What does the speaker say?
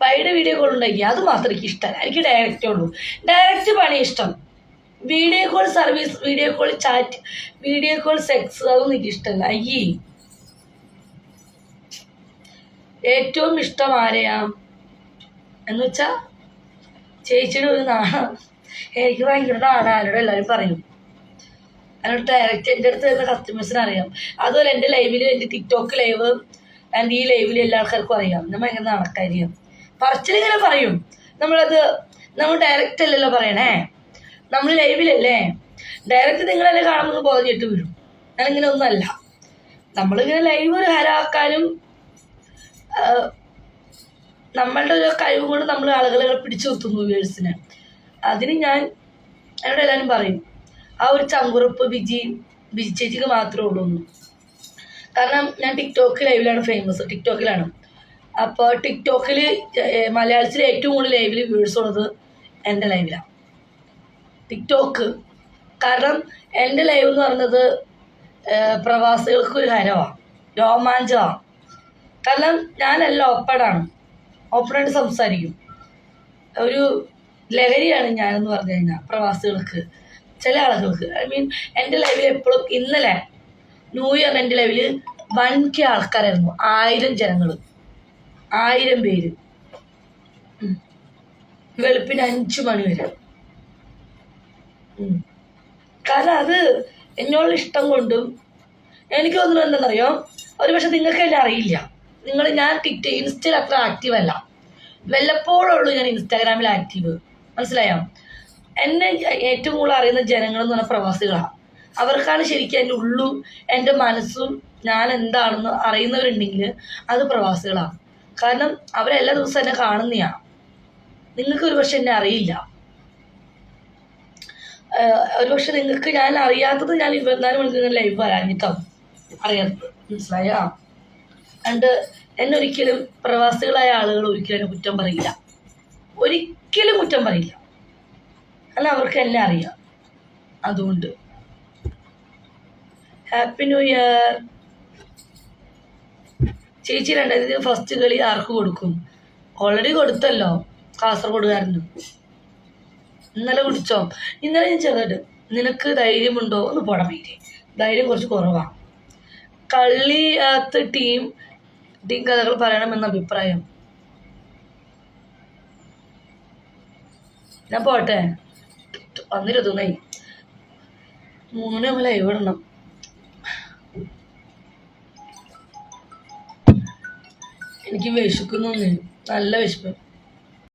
പൈയുടെ video call ഉണ്ടെങ്കിൽ അത് മാത്രം എനിക്ക് ഇഷ്ടമല്ല. എനിക്ക് ഡയറക്റ്റേ ഉള്ളൂ. ഡയറക്റ്റ് പണി ഇഷ്ടം. Video call service video call chat video call sex അതൊന്നും എനിക്ക് ഇഷ്ടമല്ല. അയ്യേ. ഏറ്റവും ഇഷ്ടം ആരെയാ? എന്ന് വെച്ചാ ചേച്ചിയുടെ ഒരു നാണ എനിക്ക് ഭയങ്കര നാണം ആരോടും എല്ലാവരും പറയും. അതിനോട് ഡയറക്റ്റ് എന്റെ അടുത്ത് വരുന്ന കസ്റ്റമേഴ്സിന് അറിയാം. അതുപോലെ എന്റെ ലൈവിൽ എന്റെ ടിക്ടോക്ക് ലൈവ് ആൻഡ് ഈ ലൈവിൽ എല്ലാ ആൾക്കാർക്കും അറിയാം. ഞാൻ ഭയങ്കര നടക്കാരിയാണ് പറച്ചിലിങ്ങനെ പറയും. നമ്മളത് നമ്മൾ ഡയറക്റ്റ് അല്ലല്ലോ പറയണേ. നമ്മൾ ലൈവിലല്ലേ ഡയറക്റ്റ് നിങ്ങളെന്നെ കാണുമ്പോൾ ബോധിച്ചിട്ട് വരും ഞാനിങ്ങനെ ഒന്നുമല്ല നമ്മളിങ്ങനെ ലൈവ് ഒരു ഹരാക്കാനും നമ്മളുടെ ഒരു കഴിവ് കൊണ്ട് നമ്മൾ ആളുകളെ പിടിച്ചു നിർത്തുന്നു വ്യൂവേഴ്സിനെ അതിന് ഞാൻ എന്നോട് എല്ലാവരും പറയും ആ ഒരു ചങ്കുറപ്പ് ബിജി ബിജി ചേച്ചിക്ക് മാത്രമേ ഉള്ളൂ കാരണം ഞാൻ ടിക്ടോക്ക് ലൈവിലാണ് ഫേമസ് ടിക്ടോക്കിലാണ് അപ്പോൾ ടിക്ടോക്കിൽ മലയാളത്തിൽ ഏറ്റവും കൂടുതൽ ലൈവിൽ വ്യൂസ് ഉള്ളത് എന്റെ ലൈവിലാണ് ടിക്ടോക്ക്. കാരണം എന്റെ ലൈവ് എന്ന് പറഞ്ഞത് ഏഹ്, പ്രവാസികൾക്ക് ഒരു ഹരമാണ് രോമാഞ്ചമാണ് കാരണം ഞാനല്ല ഓപ്പണാണ്. ഓപ്പണായിട്ട് സംസാരിക്കും. ഒരു ലഹരിയാണ് ഞാനെന്ന് പറഞ്ഞു കഴിഞ്ഞാൽ പ്രവാസികൾക്ക് ചില ആളുകൾക്ക്. ഐ മീൻ എന്റെ ലൈവിൽ എപ്പോഴും ഇന്നലെ ന്യൂ ഇയർ എന്റെ ലൈവിൽ വൻകെ ആൾക്കാരായിരുന്നു ആയിരം ജനങ്ങൾ ആയിരം പേര്. വെളുപ്പിന് അഞ്ചു മണി വരെ. കാരണം അത് എന്നോട് ഇഷ്ടം കൊണ്ടും എനിക്ക് തോന്നുന്നു എന്താണെന്നറിയോ? ഒരു പക്ഷെ നിങ്ങൾക്ക് എന്നെ അറിയില്ല. നിങ്ങൾ ഞാൻ ടിക്ടോ ഇൻസ്റ്റയിൽ അത്ര ആക്റ്റീവ് അല്ല. വല്ലപ്പോഴുള്ളൂ ഞാൻ ഇൻസ്റ്റാഗ്രാമിൽ ആക്റ്റീവ് മനസ്സിലായോ? എന്നെ ഏറ്റവും കൂടുതൽ അറിയുന്ന ജനങ്ങൾ എന്ന് പറഞ്ഞാൽ പ്രവാസികളാണ്. അവർക്കാണ് ശരിക്കും എന്റെ ഉള്ളും എന്റെ മനസ്സും ഞാൻ എന്താണെന്ന് അറിയുന്നവരുണ്ടെങ്കിൽ അത് പ്രവാസികളാണ്. കാരണം അവരെല്ലാ ദിവസവും എന്നെ കാണുന്നതാണ് നിങ്ങൾക്ക് ഒരു പക്ഷെ എന്നെ അറിയില്ല. ഒരു പക്ഷെ നിങ്ങൾക്ക് ഞാൻ അറിയാത്തത് ഞാൻ ഇരുപത്തിനാല് മണിക്കൂർ ലൈവ് വരാഞ്ഞിട്ടാവും അറിയാത്തത് മനസ്സിലായോ? അണ്ട് എന്നെ ഒരിക്കലും പ്രവാസികളായ ആളുകൾ ഒരിക്കലും എന്നെ കുറ്റം പറയില്ല. ഒരിക്കലും കുറ്റം പറയില്ല. കാരണം അവർക്ക് എന്നെ അറിയാം. അതുകൊണ്ട്. Happy new year. ചേച്ചി രണ്ടായിരത്തി ഫസ്റ്റ് കളി ആർക്ക് കൊടുക്കും? ഓൾറെഡി കൊടുത്തല്ലോ കാസർഗോഡുകാരന്. ഇന്നലെ കുടിച്ചോ? ഇന്നലെ ഞാൻ ചെറുതായിട്ട് നിനക്ക് ധൈര്യമുണ്ടോ ഒന്ന് പോടാൻ വേണ്ടി ധൈര്യം കുറച്ച് കുറവാണ് കള്ളിയാത്ത ടീം ടീം കഥകൾ പറയണമെന്ന അഭിപ്രായം. ഞാൻ പോട്ടെ. വന്നിരുന്നു മൂന്ന് നമ്മൾ ഇവിടണം എനിക്ക് വിശക്കുന്നു നല്ല വിശപ്പ്.